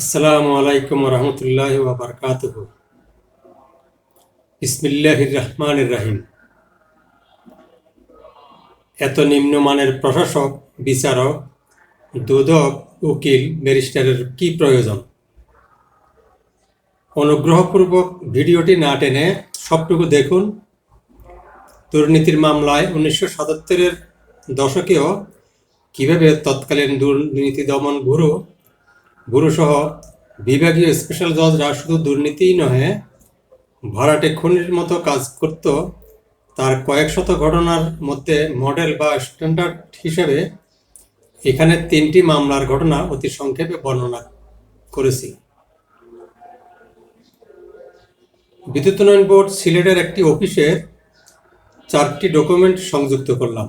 আসসালামু আলাইকুম রহমতুল্লাহ বারকাত ইসমিল্লাহির রহমানির রাহিম। এত নিম্নমানের প্রশাসক, বিচারক, দুদক, উকিল, ব্যারিস্টারের কি প্রয়োজন? অনুগ্রহপূর্বক ভিডিওটি না টেনে সবটুকু দেখুন। দুর্নীতির মামলায় উনিশশো সাতাত্তরের দশকেও কীভাবে তৎকালীন দুর্নীতি দমন ব্যুরো ব্যুরোসহ বিভাগীয় স্পেশাল জজরা শুধু দুর্নীতিই নহে, ভাড়াটে খুনির মতো কাজ করত, তার কয়েক শত ঘটনার মধ্যে মডেল বা স্ট্যান্ডার্ড হিসেবে এখানে তিনটি মামলার ঘটনা অতি সংক্ষেপে বর্ণনা করেছি। বিদ্যুৎ উন্নয়ন বোর্ড সিলেটের একটি অফিসের চারটি ডকুমেন্ট সংযুক্ত করলাম।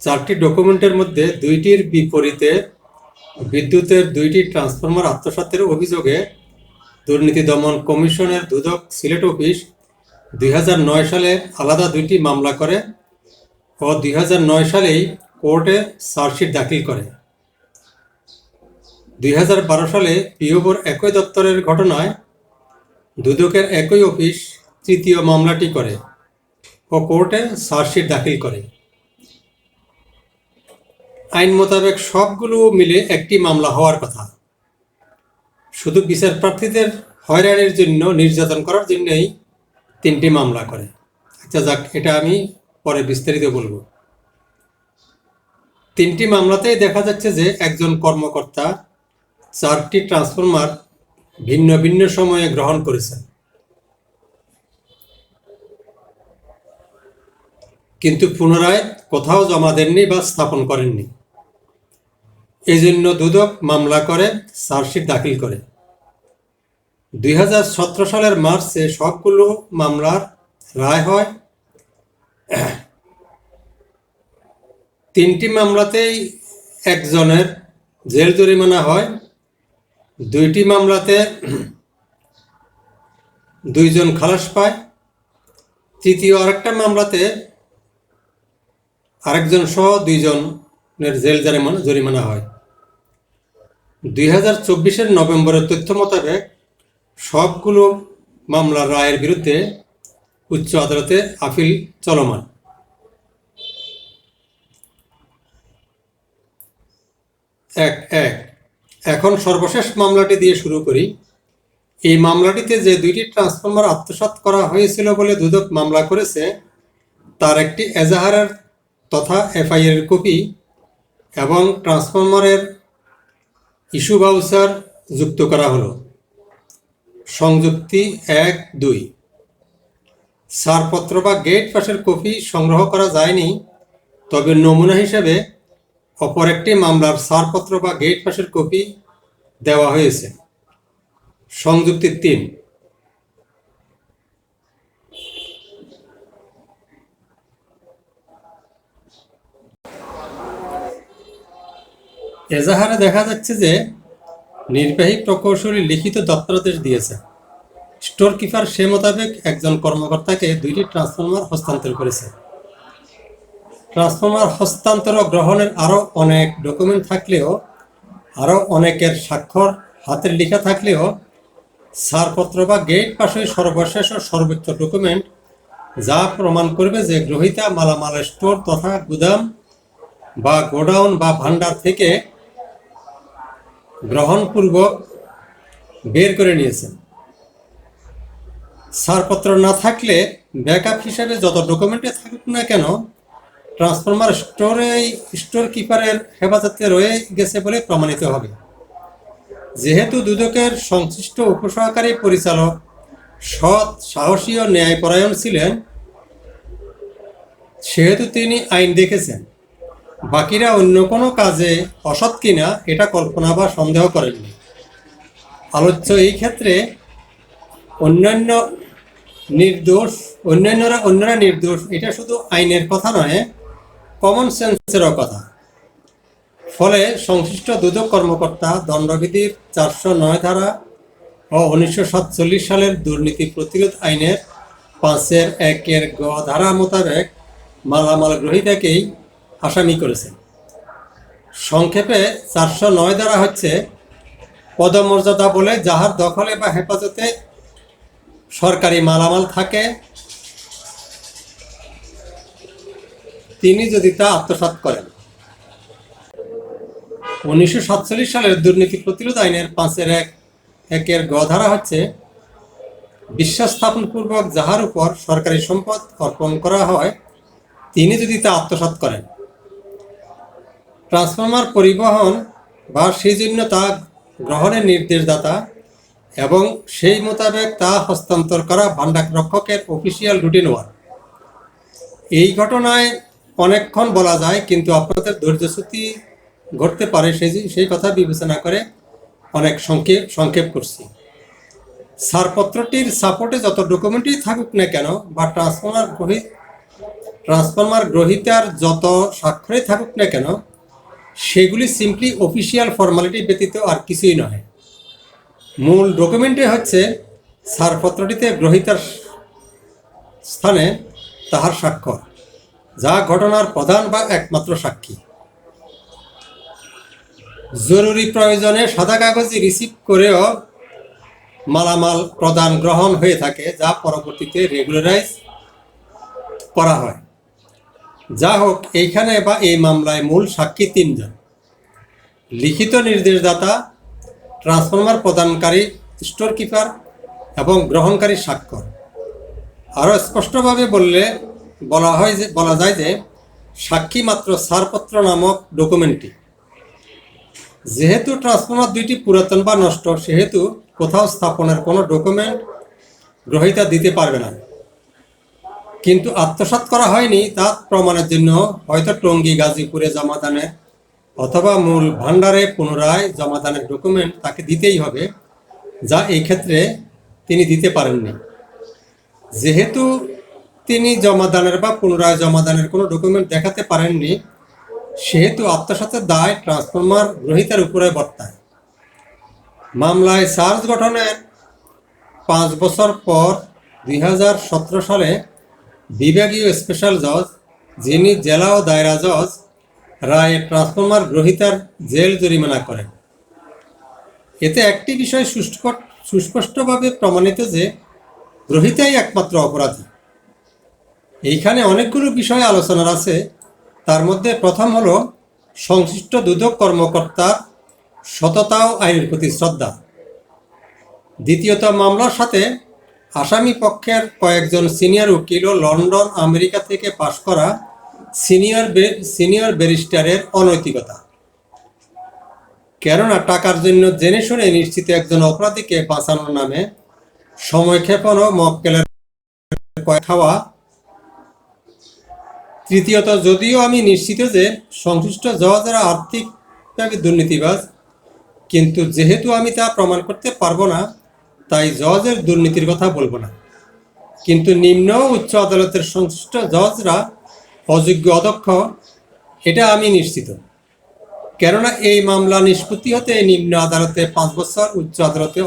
চারটি ডকুমেন্টের মধ্যে দুইটির বিপরীতে বিদ্যুতের দুইটি ট্রান্সফরমার আত্মসাতের অভিযোগে দুর্নীতি দমন কমিশনের দুদক সিলেট অফিস দুই হাজার নয় সালে আলাদা দুইটি মামলা করে ও দুই হাজার নয় সালেই কোর্টে চার্জশিট দাখিল করে। দুই হাজার বারো সালে পিওবোর একই দপ্তরের ঘটনায় দুদকের একই অফিস তৃতীয় মামলাটি করে ও কোর্টে চার্জশিট দাখিল করে। আইন মোতাবেক সবগুলো মিলে একটি মামলা হওয়ার কথা। শুধু বিচার প্রার্থীদের হয়রানির জন্য নির্যাতন করার জন্যই তিনটি মামলা করে। আচ্ছা যাক, এটা আমি পরে বিস্তারিত বলব। তিনটি মামলাতেই দেখা যাচ্ছে যে একজন কর্মকর্তা চারটি ট্রান্সফরমার ভিন্ন ভিন্ন সময়ে গ্রহণ করেছেন। কিন্তু পুনরায় কোথাও জমা দেননি বা স্থাপন করেননি। এই জন্য দুদক মামলা করে, চার্জশিট দাখিল করে। দুই হাজার সতেরো সালের মার্চে সবগুলো মামলার রায় হয়। তিনটি মামলাতেই একজনের জেল জরিমানা হয়। দুইটি মামলাতে দুইজন খালাস পায়। তৃতীয় আরেকটা মামলাতে আরেকজন সহ দুইজনের জেল জরিমানা জরিমানা হয়। দুই হাজার চব্বিশের নভেম্বরের তথ্য মোতাবেক সবগুলো মামলার রায়ের বিরুদ্ধে উচ্চ আদালতে আপিল চলমান। এক এক। এখন সর্বশেষ মামলাটি দিয়ে শুরু করি। এই মামলাটিতে যে দুইটি ট্রান্সফরমার আত্মসাৎ করা হয়েছিল বলে দুদক মামলা করেছে, তার একটি এজাহারের তথা এফআইআর কপি এবং ট্রান্সফরমারের ইস্যু বাউচার যুক্ত করা হলো। সংযুক্তি এক, দুই। ছাড়পত্র বা গেট পাশের কপি সংগ্রহ করা যায়নি, তবে নমুনা হিসেবে অপর একটি মামলার ছাড়পত্র বা গেট পাশের কপি দেওয়া হয়েছে। সংযুক্তি তিন। এজাহারে দেখা যাচ্ছে যে নির্বাহী প্রকৌশলী লিখিত দপ্তরাদেশ দিয়েছে। স্টোর কিপার সে মোতাবেক একজন কর্মকর্তাকে দুইটি ট্রান্সফরমার হস্তান্তর করেছে। ট্রান্সফরমার হস্তান্তর গ্রহণের আরও অনেক ডকুমেন্ট থাকলেও আরও অনেকের স্বাক্ষর হাতের লেখা থাকলেও, ছাড়পত্র বা গেট পাশে সর্বশেষ ও সর্বোচ্চ ডকুমেন্ট যা প্রমাণ করবে যে গ্রহিতা মালামাল স্টোর তথা গুদাম বা গোডাউন বা ভান্ডার থেকে গ্রহণপূর্বক বের করে নিয়েছেন। ছাড়পত্র না থাকলে ব্যাকআপ হিসাবে যত ডকুমেন্টে থাকুক না কেন, ট্রান্সফরমার স্টোরে স্টোর কিপারের হেফাজতে রয়ে গেছে বলে প্রমাণিত হবে। যেহেতু দুদকের সংশ্লিষ্ট উপসহকারী পরিচালক সৎ, সাহসী ও ন্যায়পরায়ণ ছিলেন, সেহেতু তিনি আইন দেখেছেন। বাকিরা অন্য কোনো কাজে অসৎ কিনা এটা কল্পনা বা সন্দেহ করেননি। আলোচ্য এই ক্ষেত্রে অন্যান্য নির্দোষ, অন্যান্যরা, অন্যরা নির্দোষ, এটা শুধু আইনের কথা নয় কমন সেন্সেরও কথা। ফলে সংশ্লিষ্ট দুদক কর্মকর্তা দণ্ডবিধির চারশো নয় ধারা ও উনিশশো সাতচল্লিশ সালের দুর্নীতি প্রতিরোধ আইনের পাঁচের একের গ ধারা মোতাবেক মালামাল গ্রহীতাকেই আসামি করেছেন সংক্ষেপে চারশো নয় ধারা হচ্ছে পদমর্যাদা বলে যাহার দখলে বা হেফাজতে সরকারি মালামাল থাকে, তিনি যদি তা আত্মসাৎ করেন। উনিশশো সাতচল্লিশ সালের দুর্নীতি প্রতিরোধ আইনের পাঁচের এক, একের গধারা হচ্ছে বিশ্বাস স্থাপনপূর্বক যাহার উপর সরকারি সম্পদ অর্পণ করা হয়, তিনি যদি তা আত্মসাৎ করেন। ট্রান্সফর্মার পরিবহন বা সেই জন্য তা গ্রহণের নির্দেশদাতা এবং সেই মোতাবেক তা হস্তান্তর করা ভান্ডার রক্ষকের অফিসিয়াল রুটিন ওয়ার্ক এই ঘটনায় অনেকক্ষণ বলা যায়, কিন্তু আপনাদের ধৈর্যচ্যুতি ঘটতে পারে সেই সেই কথা বিবেচনা করে অনেক সংক্ষেপ সংক্ষেপ করছি। ছাড়পত্রটির সাপোর্টে যত ডকুমেন্টই থাকুক না কেন, বা ট্রান্সফর্মার গ্রহী, ট্রান্সফর্মার গ্রহিতার যত স্বাক্ষরে থাকুক না কেন সেগুলি সিম্পলি অফিসিয়াল ফর্মালিটি ব্যতীত আর কিছুই নয় মূল ডকুমেন্টে হচ্ছে, ছাড়পত্রটিতে গ্রহিতার স্থানে তাহার স্বাক্ষর, যা ঘটনার প্রধান বা একমাত্র সাক্ষী। জরুরি প্রয়োজনে সাদা কাগজে রিসিভ করেও মালামাল প্রদান গ্রহণ হয়ে থাকে, যা পরবর্তীতে রেগুলারাইজ করা হয়। যা হোক, এইখানে বা এই মামলায় মূল সাক্ষী তিনজন। লিখিত নির্দেশদাতা, ট্রান্সফর্মার প্রদানকারী, স্টোর কিপার এবং গ্রহণকারী স্বাক্ষর। আরও স্পষ্টভাবে বললে বলা হয় যে, বলা যায় যে, সাক্ষী মাত্র ছাড়পত্র নামক ডকুমেন্টটি। যেহেতু ট্রান্সফর্মার দুইটি পুরাতন বা নষ্ট, সেহেতু কোথাও স্থাপনের কোনো ডকুমেন্ট গ্রহিতা দিতে পারবে না। কিন্তু আত্মসাৎ করা হয়নি তা প্রমাণের জন্য হয়তো টঙ্গী, গাজীপুরে জমাদানের অথবা মূল ভাণ্ডারে পুনরায় জমাদানের ডকুমেন্ট তাকে দিতেই হবে, যা এই ক্ষেত্রে তিনি দিতে পারেননি। যেহেতু তিনি জমাদানের বা পুনরায় জমাদানের কোনো ডকুমেন্ট দেখাতে পারেননি, সেহেতু আত্মসাতের দায় ট্রান্সফর্মার গ্রহিতার উপরে বর্তায়। মামলায় চার্জ গঠনের পাঁচ বছর পর দুই হাজার সতেরো সালে বিভাগীয় স্পেশাল জজ, যিনি জেলা ও দায়রা জজ, রায়ে ট্রান্সফর্মার গ্রহিতার জেল জরিমানা করেন। এতে একটি বিষয় সুস্পষ্টভাবে প্রমাণিত যে গ্রহিতাই একমাত্র অপরাধী। এইখানে অনেকগুলো বিষয় আলোচনার আছে। তার মধ্যে প্রথম হলো সংশ্লিষ্ট দুদক কর্মকর্তার সততা ও আইনের প্রতি শ্রদ্ধা। দ্বিতীয়ত মামলার সাথে আসামি পক্ষের কয়েকজন সিনিয়র উকিল ও লন্ডন, আমেরিকা থেকে পাশ করা সিনিয়র সিনিয়র ব্যারিস্টারের অনৈতিকতা। কেননা টাকার জন্য জেনে শুনে নিশ্চিত একজন অপরাধীকে বাঁচানোর নামে সময়ক্ষেপণ ও মক্কেলের খাওয়া। তৃতীয়ত, যদিও আমি নিশ্চিত যে সংশ্লিষ্ট জজেরা আর্থিকভাবে দুর্নীতিবাজ, কিন্তু যেহেতু আমি তা প্রমাণ করতে পারব না তাই জজের দুর্নীতির কথা বলব না। কিন্তু নিম্ন উচ্চ আদালতের সংশ্লিষ্ট জজরা অযোগ্য অদক্ষ এটা আমি নিশ্চিত। কেননা এই মামলা নিষ্পত্তি হতে নিম্ন আদালতে পাঁচ বছর, উচ্চ আদালতে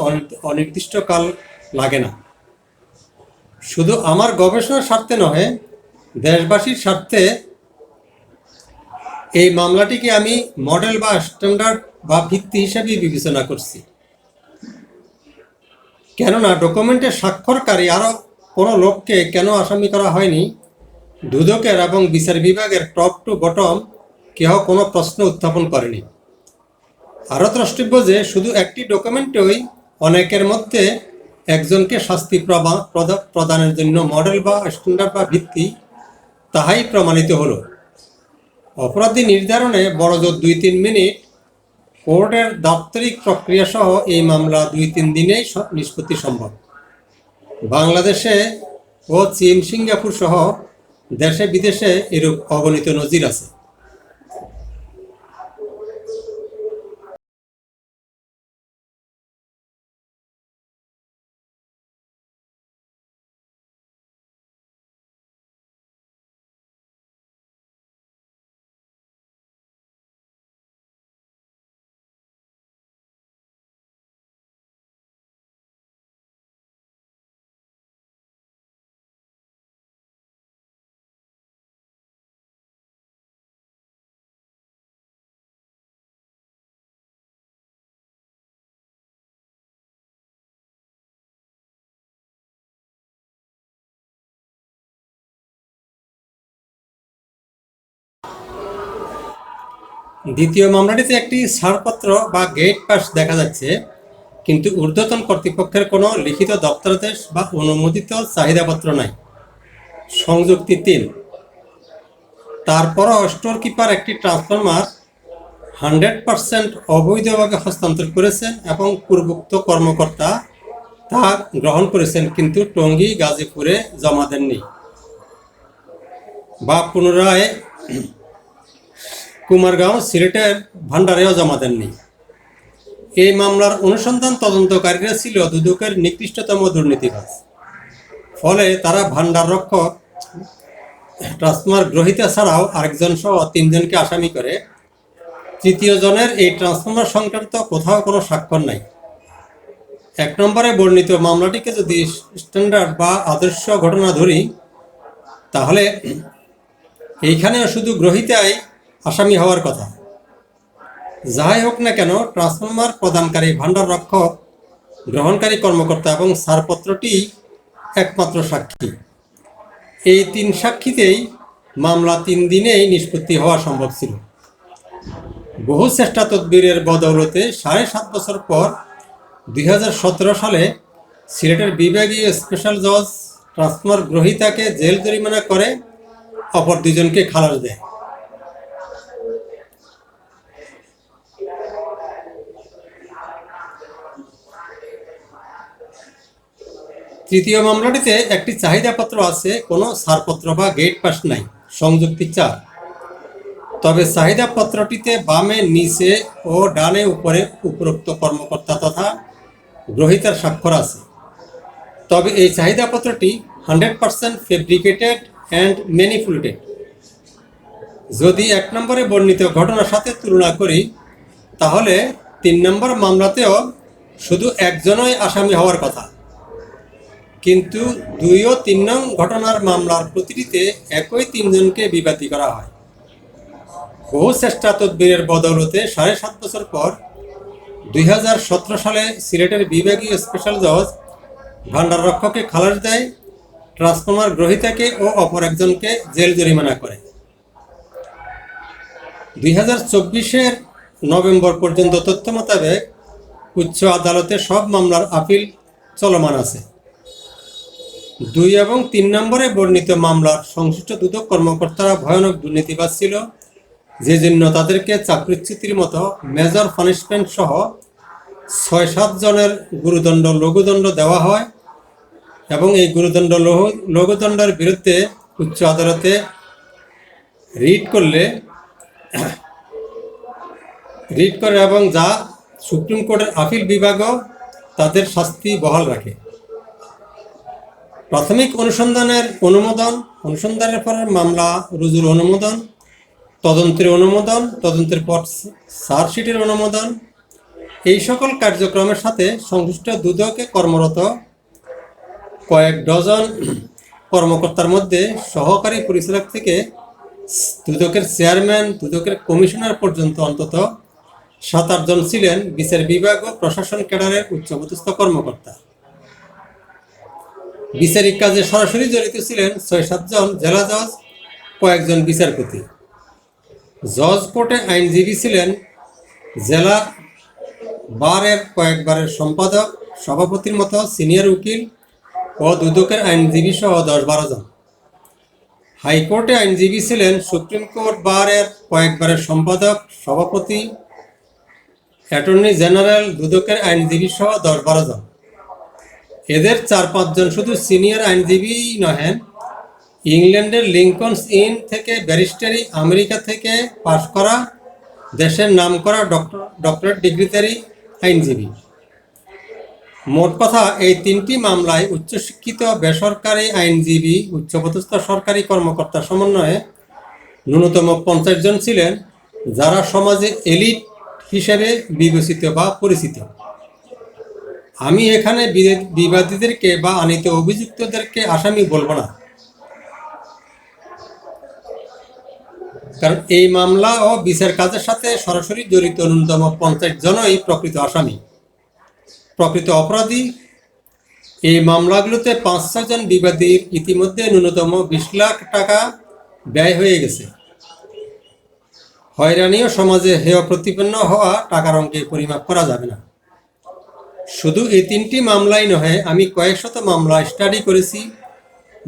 অনির্দিষ্টকাল লাগে না। শুধু আমার গবেষণার স্বার্থে নহে, দেশবাসীর স্বার্থে এই মামলাটিকে আমি মডেল বা স্ট্যান্ডার্ড বা ভিত্তি হিসেবে বিবেচনা করছি। কেননা ডকুমেন্টে স্বাক্ষরকারী আরও কোনো লোককে কেন আসামি করা হয়নি? দুদকের এবং বিচার বিভাগের টপ টু বটম কেহ কোনো প্রশ্ন উত্থাপন করেনি। আরও দ্রষ্টব্য যে শুধু একটি ডকুমেন্টই অনেকের মধ্যে একজনকে শাস্তি প্রদানের জন্য মডেল বা স্ট্যান্ডার্ড বা ভিত্তি, তাহাই প্রমাণিত হলো। অপরাধী নির্ধারণে বড়জোর দুই তিন মিনিট কোর্টের দাপ্তরিক প্রক্রিয়া সহ এই মামলা দুই তিন দিনেই নিষ্পত্তি সম্ভব। বাংলাদেশে ও চীন, সিঙ্গাপুর সহ দেশে বিদেশে এরূপ অগণিত নজির আছে। দ্বিতীয় মামলাটিতে একটি ছাড়পত্র বা গেট পাস দেখা যাচ্ছে, কিন্তু ঊর্ধ্বতন কর্তৃপক্ষের কোনো লিখিত দপ্তরাদেশ বা অনুমোদিত চাহিদাপত্র নাই। সংযুক্তি তিন। তারপরও স্টোর কিপার একটি ট্রান্সফরমার হান্ড্রেড পার্সেন্ট অবৈধভাবে হস্তান্তর করেছেন এবং পূর্বোক্ত কর্মকর্তা তা গ্রহণ করেছেন, কিন্তু টঙ্গী, গাজীপুরে জমা দেননি। বা পুনরায় কুমারগাঁও সিলেটের ভান্ডারেও জমা দেননি। এই মামলার অনুসন্ধান তদন্তকারীরা ছিল দুদকের নিকৃষ্টতম দুর্নীতিবাজ। ফলে তারা ভান্ডার রক্ষক, ট্রান্সফার গ্রহিতা ছাড়াও আরেকজন সহ তিনজনকে আসামি করে। তৃতীয় জনের এই ট্রান্সফর্মার সংক্রান্ত কোথাও কোনো স্বাক্ষর নাই। এক নম্বরে বর্ণিত মামলাটিকে যদি স্ট্যান্ডার্ড বা আদর্শ ঘটনা ধরি, তাহলে এইখানেও শুধু গ্রহিতাই আসামি হওয়ার কথা। যাই হোক না কেন, ট্রান্সফর্মার, প্রদানকারী, ভাণ্ডার রক্ষক, গ্রহণকারী কর্মকর্তা এবং ছাড়পত্রটি একমাত্র সাক্ষী। এই তিন সাক্ষীতেই মামলা তিন দিনেই নিষ্পত্তি হওয়া সম্ভব ছিল। বহু চেষ্টা তদবিরের বদৌলতে সাড়ে সাত বছর পর দুই হাজার সতেরো সালে সিলেটের বিভাগীয় স্পেশাল জজ ট্রান্সফার গ্রহীতাকে জেল জরিমানা করে অপর দুজনকে খালাস দেয়। তৃতীয় মামলাটিতে একটি চাহিদাপত্র আছে, কোনো ছাড়পত্র বা গেট পাস নাই, সংযুক্তি চার। তবে চাহিদাপত্রটিতে বামে, নিচে ও ডানে উপরে উপরোক্ত কর্মকর্তা তথা গ্রহিতার স্বাক্ষর আছে। তবে এই চাহিদাপত্রটি hundred percent fabricated and manipulated. যদি এক নম্বরে বর্ণিত ঘটনার সাথে তুলনা করি, তাহলে তিন নম্বর মামলাতেও শুধু একজনই আসামি হওয়ার কথা। কিন্তু দুই ও তিন নং ঘটনার মামলার প্রতিটিতে একই তিনজনকে বিবাদী করা হয়। বহু চেষ্টা তদবিরের বদৌলতে সাড়ে সাত বছর পর দুই হাজার সতেরো সালে সিলেটের বিভাগীয় স্পেশাল জজ ভান্ডার রক্ষকে খালাস দেয় ট্রান্সফর্মার গ্রহীতাকে ও অপর একজনকে জেল জরিমানা করে। দুই হাজার চব্বিশের নভেম্বর পর্যন্ত তথ্য মোতাবেক উচ্চ আদালতে সব মামলার আপিল চলমান আছে। দুই এবং তিন নম্বরে বর্ণিত মামলার সংশ্লিষ্ট দুদক কর্মকর্তারা ভয়ানক দুর্নীতিবাজ ছিল। যে জন্য তাদেরকে চাকরিচ্যুতির মতো মেজর পানিশমেন্ট সহ ছয়, সাত জনের গুরুদণ্ড, লঘুদণ্ড দেওয়া হয় এবং এই গুরুদণ্ড, লঘু, লঘুদণ্ডের বিরুদ্ধে উচ্চ আদালতে রিট করলে, রিট করে এবং যা সুপ্রিম কোর্টের আপিল বিভাগও তাদের শাস্তি বহাল রাখে। প্রাথমিক অনুসন্ধানের অনুমোদন, অনুসন্ধানের পর মামলা, রুজুর অনুমোদন, তদন্তের অনুমোদন, তদন্তের পর চার্জশিটের অনুমোদন। এই সকল কার্যক্রমের সাথে সংশ্লিষ্ট দুদকে কর্মরত কয়েক ডজন কর্মকর্তার মধ্যে সহকারী পরিচালক থেকে দুদকের চেয়ারম্যান, দুদকের কমিশনার পর্যন্ত অন্তত সাত আটজন ছিলেন বিচার বিভাগ ও প্রশাসন ক্যাডারের উচ্চপদস্থ কর্মকর্তা। বিচারিক কাজে সরাসরি জড়িত ছিলেন ছয় সাতজন জেলা জজ, কয়েকজন বিচারপতি। জজ কোর্টে আইনজীবী ছিলেন জেলা বারের কয়েকবারের সম্পাদক, সভাপতির মতো সিনিয়র উকিল ও দুদকের আইনজীবী সহ দশ বারো জন। হাইকোর্টে আইনজীবী ছিলেন সুপ্রিম কোর্ট বারের কয়েকবারের সম্পাদক, সভাপতি, অ্যাটর্নি জেনারেল, দুদকের আইনজীবী সহ দশ বারো জন। এদের চার পাঁচজন শুধু সিনিয়র আইনজীবী নহেন। ইংল্যান্ডের লিঙ্কনস ইন থেকে ব্যারিস্টারি আমেরিকা থেকে পাশ করা, দেশের নাম করা ডক্টর ডক্টরেট ডিগ্রিধারী আইনজীবী। মোট কথা, এই তিনটি মামলায় উচ্চশিক্ষিত বেসরকারি আইনজীবী, উচ্চপদস্থ সরকারি কর্মকর্তা সমন্বয়ে ন্যূনতম পঞ্চাশ জন ছিলেন, যারা সমাজে এলিট হিসেবে বিবেচিত বা পরিচিত। আমি এখানে বিবাদীদেরকে বা আনিত অভিযুক্তদেরকে আসামি বলব না। কারণ এই মামলা ও বিচার কাজের সাথে সরাসরি জড়িত ন্যূনতম পঞ্চাশ জনই প্রকৃত আসামি। প্রকৃত অপরাধী। এই মামলাগুলোতে পাঁচ ছজন বিবাদীর ইতিমধ্যে ন্যূনতম বিশ লাখ টাকা ব্যয় হয়ে গেছে। হয়রানি ও সমাজে হেয় প্রতিপন্ন হওয়া টাকার অঙ্কে পরিমাপ করা যাবে না। শুধু এই তিনটি মামলাই নহে, আমি কয়েক শত মামলা স্টাডি করেছি।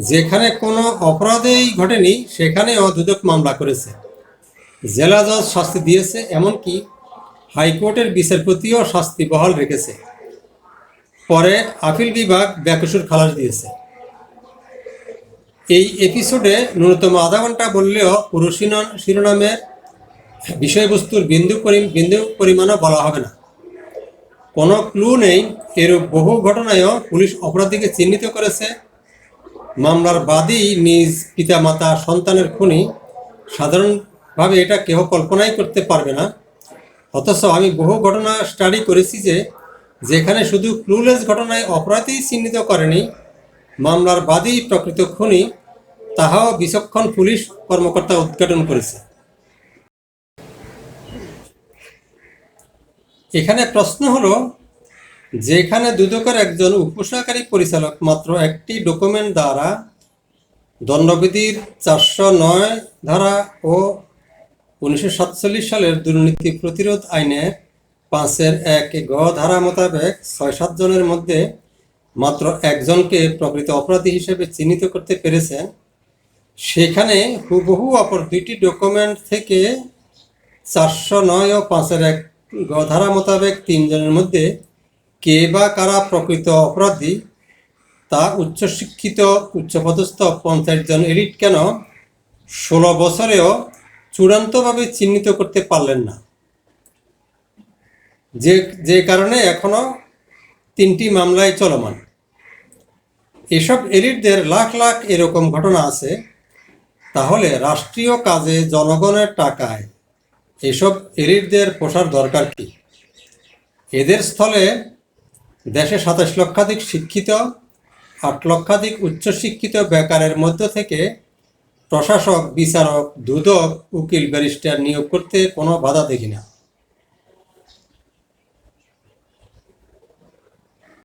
যেখানে কোনো অপরাধেই ঘটেনি সেখানেও দুদক মামলা করেছে। জেলা জজ শাস্তি দিয়েছে, এমনকি হাইকোর্টের বিচারপতিও শাস্তি বহাল রেখেছে। পরে আপিল বিভাগ ব্যাকসুর খালাস দিয়েছে। এই এপিসোডে ন্যূনতম আধা ঘণ্টা বললেও পুরো শিরোনামের বিষয়বস্তুর বিন্দু পরিমাণও বলা হবে না। কোনো ক্লু নেই, এরূপ বহু ঘটনায়ও পুলিশ অপরাধীকে চিহ্নিত করেছে। মামলার বাদী নিজ পিতামাতা সন্তানের খুনি। সাধারণভাবে এটা কেহ কল্পনাই করতে পারবে না। অথচ আমি বহু ঘটনা স্টাডি করেছি যে, যেখানে শুধু ক্লুলেস ঘটনায় অপরাধী চিহ্নিত করেনি, মামলার বাদী প্রকৃত খুনি, তাহাও বিচক্ষণ পুলিশ কর্মকর্তা উদ্ঘাটন করেছে। এখানে প্রশ্ন হলো, যেখানে দুদকের একজন উপসহকারী পরিচালক মাত্র একটি ডকুমেন্ট দ্বারা দণ্ডবিধির চারশো নয় ধারা ও উনিশশো সাতচল্লিশ সালের দুর্নীতি প্রতিরোধ আইনে পাঁচের এক গ ধারা মোতাবেক ছয় সাত জনের মধ্যে মাত্র একজনকে প্রকৃত অপরাধী হিসেবে চিহ্নিত করতে পেরেছেন। সেখানে হুবহু অপর দুইটি ডকুমেন্ট থেকে চারশো নয় ও পাঁচের এক গ ধারা মোতাবেক তিনজনের মধ্যে কে বা কারা প্রকৃত অপরাধী, তা উচ্চশিক্ষিত উচ্চপদস্থ পঞ্চাশ জন এলিট কেন ষোলো বছরেও চূড়ান্তভাবে চিহ্নিত করতে পারলেন না। যে যে কারণে এখনও তিনটি মামলায় চলমান। এসব এলিটদের লাখ লাখ এরকম ঘটনা আছে, তাহলে রাষ্ট্রীয় কাজে জনগণের টাকায় এসব এলিটদের পোষার দরকার কি? এদের স্থলে দেশে সাতাশ লক্ষাধিক শিক্ষিত, আট লক্ষাধিক উচ্চশিক্ষিত বেকারের মধ্য থেকে প্রশাসক, বিচারক দুদক উকিল, ব্যারিস্টার নিয়োগ করতে কোনো বাধা দেখি না।